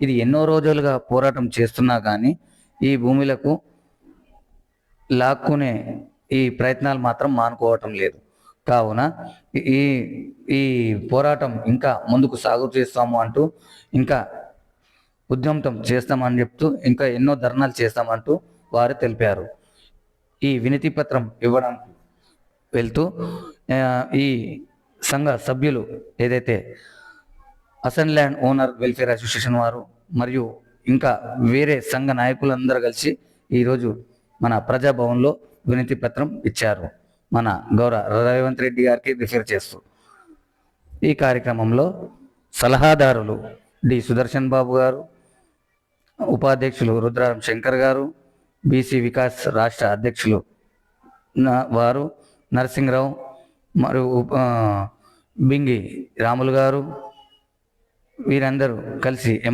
ఇది ఎన్నో రోజులుగా పోరాటం చేస్తున్నా కానీ ఈ భూములకు లాక్కునే ఈ ప్రయత్నాలు మాత్రం మానుకోవటం లేదు. కావున ఈ ఈ పోరాటం ఇంకా ముందుకు సాగు చేస్తాము అంటూ ఇంకా ఉద్యమం చేస్తామని చెప్తూ ఇంకా ఎన్నో ధర్నాలు చేస్తామంటూ వారు తెలిపారు. ఈ వినతి పత్రం ఇవ్వడానికి వెళ్తూ ఈ సంఘ సభ్యులు ఏదైతే అసెన్ ల్యాండ్ ఓనర్ వెల్ఫేర్ అసోసియేషన్ వారు మరియు ఇంకా వేరే సంఘ నాయకులందరూ కలిసి ఈరోజు మన ప్రజాభవన్లో వినతి పత్రం ఇచ్చారు. మన గౌరవ రేవంత్ రెడ్డి గారికి రిఫర్ చేస్తూ. ఈ కార్యక్రమంలో సలహాదారులు డి సుదర్శన్ బాబు గారు ఉపాధ్యక్షులు రుద్రారం శంకర్ గారు బీసీ వికాస్ రాష్ట్ర అధ్యక్షులు వారు నరసింహరావు మరియు ఉప- బింగి రాములు గారు వీరందరూ కలిసి